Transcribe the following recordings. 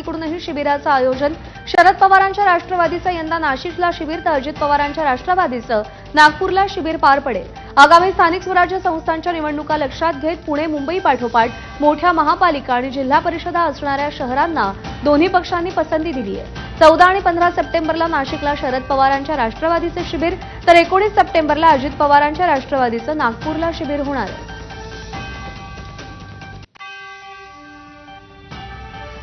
समितीकडूनही शिबिराचं आयोजन शरद पवारांच्या राष्ट्रवादीचं यंदा नाशिकला शिबिर तर अजित पवारांच्या राष्ट्रवादीचं नागपूरला शिबिर पार पडेल. आगामी स्थानिक स्वराज्य संस्थांच्या निवडणुका लक्षात घेत पुणे मुंबई पाठोपाठ मोठ्या महापालिका आणि जिल्हा परिषदा असणाऱ्या शहरांना दोन्ही पक्षांनी पसंती दिली आहे. चौदा आणि पंधरा सप्टेंबरला नाशिकला शरद पवारांच्या राष्ट्रवादीचं शिबिर तर एकोणीस सप्टेंबरला अजित पवारांच्या राष्ट्रवादीचं नागपूरला शिबिर होणार आहे.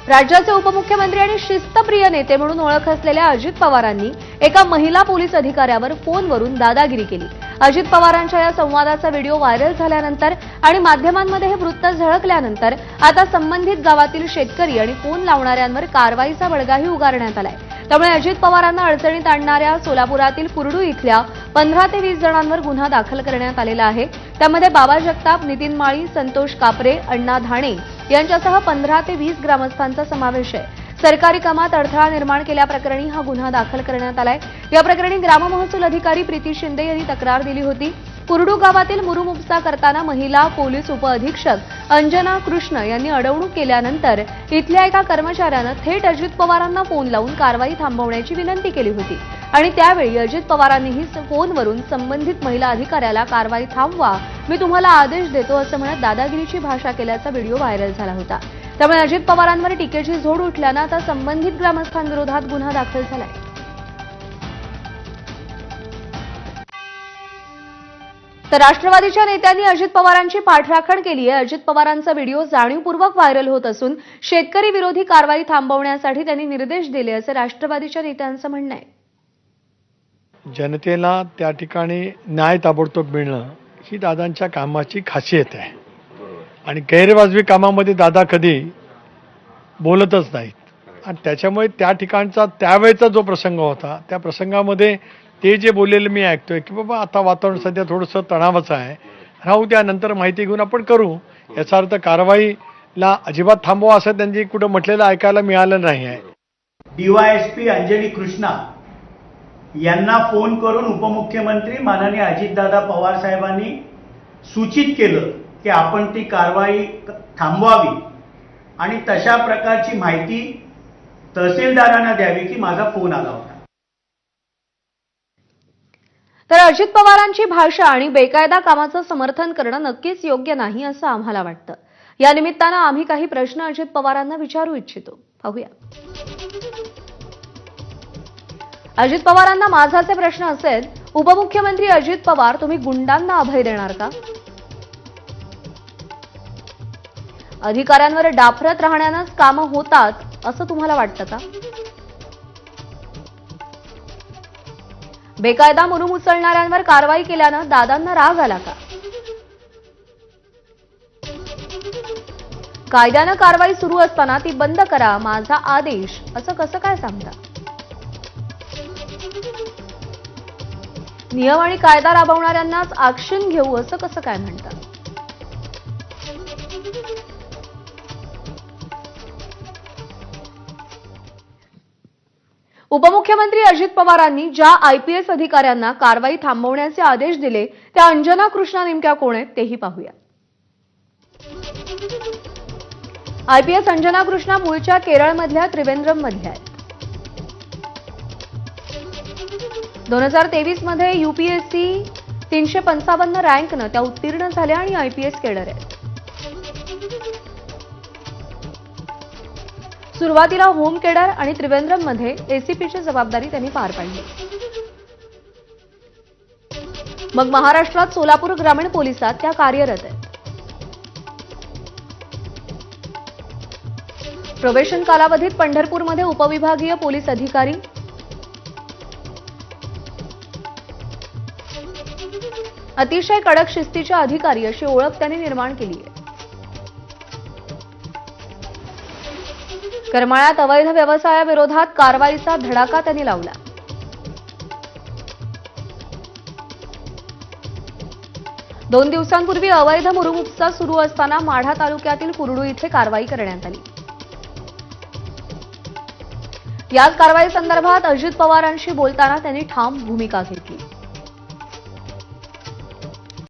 राज्याचे उपमुख्यमंत्री आणि शिस्तप्रिय नेते म्हणून ओळख असलेल्या अजित पवारांनी एका महिला पोलीस अधिकाऱ्यावर फोनवरून दादागिरी केली. अजित पवारांच्या या संवादाचा व्हिडिओ व्हायरल झाल्यानंतर आणि माध्यमांमध्ये हे वृत्त झळकल्यानंतर आता संबंधित गावातील शेतकरी आणि फोन लावणाऱ्यांवर कारवाईचा बडगाही उगारण्यात आलाय. त्यामुळे अजित पवारांना अडचणीत आणणाऱ्या सोलापुरातील कुरडू इथल्या पंधरा ते वीस जणांवर गुन्हा दाखल करण्यात आलेला आहे. त्यामध्ये बाबा जगताप नितीन माळी संतोष कापरे अण्णा धाणे यांच्यासह पंधरा ते वीस ग्रामस्थांचा समावेश आहे. सरकारी कामात अडथळा निर्माण केल्याप्रकरणी हा गुन्हा दाखल करण्यात आलाय. या प्रकरणी ग्राममहसूल अधिकारी प्रीती शिंदे यांनी तक्रार दिली होती. कुरडू गावातील मुरुम उपसा करताना महिला पोलीस उपअधीक्षक अंजना कृष्ण यांनी अडवणूक केल्यानंतर इथल्या एका कर्मचाऱ्यानं थेट अजित पवारांना फोन लावून कारवाई थांबवण्याची विनंती केली होती. आणि त्यावेळी अजित पवारांनीही फोनवरून संबंधित महिला अधिकाऱ्याला कारवाई थांबवा मी तुम्हाला आदेश देतो असं म्हणत दादागिरीची भाषा केल्याचा व्हिडिओ व्हायरल झाला होता. त्यामुळे अजित पवारांवर टीकेची झोड उठल्यानं आता संबंधित ग्रामस्थांविरोधात गुन्हा दाखल झालाय. तर राष्ट्रवादीच्या नेत्यांनी अजित पवारांची पाठराखण केली आहे. अजित पवारांचा व्हिडिओ जाणीवपूर्वक व्हायरल होत असून शेतकरी विरोधी कारवाई थांबवण्यासाठी त्यांनी निर्देश दिले असं राष्ट्रवादीच्या नेत्यांचं म्हणणं आहे. जनतेला त्या ठिकाणी न्याय ताबडतोब मिळणं ही दादांच्या कामाची खासियत आहे. आणि गैरवाजवी कामामध्ये दादा कधी बोलतच नाहीत. आणि त्याच्यामुळे त्या ठिकाणचा त्यावेळेचा जो प्रसंग होता त्या प्रसंगामध्ये ते जे बोललेलं मी ऐकतोय की बाबा आता वातावरण सध्या थोडंसं तणावाचं आहे. राहू द्या नंतर माहिती घेऊन आपण करू. याचा अर्थ कारवाईला अजिबात थांबवा असं त्यांनी कुठं म्हटलेलं ऐकायला मिळालं नाही आहे. डीवायएसपी अंजली कृष्णा. यांना फोन करून उपमुख्यमंत्री माननीय अजितदादा पवार साहेबांनी सूचित केलं की आपण ती कारवाई थांबवावी. आणि तशा प्रकारची माहिती तहसीलदारांना द्यावी की माझा फोन आला होता. तर अजित पवारांची भाषा आणि बेकायदा कामाचं समर्थन करणं नक्कीच योग्य नाही असं आम्हाला वाटतं. या निमित्तानं आम्ही काही प्रश्न अजित पवारांना विचारू इच्छितो. पाहूया. अजित पवारांना माझाचे प्रश्न असेल उपमुख्यमंत्री अजित पवार तुम्ही गुंडांना अभय देणार का? अधिकाऱ्यांवर डाफरत राहण्यानंच कामं होतात असं तुम्हाला वाटतं का? बेकायदा मुरुम उचलणाऱ्यांवर कारवाई केल्यानं दादांना राग आला का? कायद्यानं कारवाई सुरू असताना ती बंद करा माझा आदेश असं कसं काय सांगता? नियम आणि कायदा राबवणाऱ्यांनाच ऍक्शन घेऊ असं कसं काय म्हणतात? उपमुख्यमंत्री अजित पवारांनी ज्या आयपीएस अधिकाऱ्यांना कारवाई थांबवण्याचे आदेश दिले त्या अंजना कृष्णा नेमक्या कोण आहेत तेही पाहूया. आयपीएस अंजना कृष्णा मूळच्या केरळमधल्या त्रिवेंद्रममधल्या आहेत. दोन हजार तेवीसमध्ये सी तीनशे पंचावन्न रँकनं त्या उत्तीर्ण झाल्या आणि आयपीएस केडर आहेत सुरुवातीला होम केडर आणि त्रिवेंद्रममध्ये एसीपीची जबाबदारी त्यांनी पार पाडली. मग महाराष्ट्रात सोलापूर ग्रामीण पोलिसात त्या कार्यरत आहेत. प्रवेशन कालावधीत पंढरपूरमध्ये उपविभागीय पोलीस अधिकारी अतिशय कडक शिस्तीच्या अधिकारी अशी ओळख त्यांनी निर्माण केली आहे. करमाळ्यात अवैध व्यवसायाविरोधात कारवाईचा धडाका त्यांनी लावला. दोन दिवसांपूर्वी अवैध मुरुम उपसा सुरू असताना माढा तालुक्यातील कुरडू इथे कारवाई करण्यात आली. याच कारवाई संदर्भात अजित पवारांशी बोलताना त्यांनी ठाम भूमिका घेतली.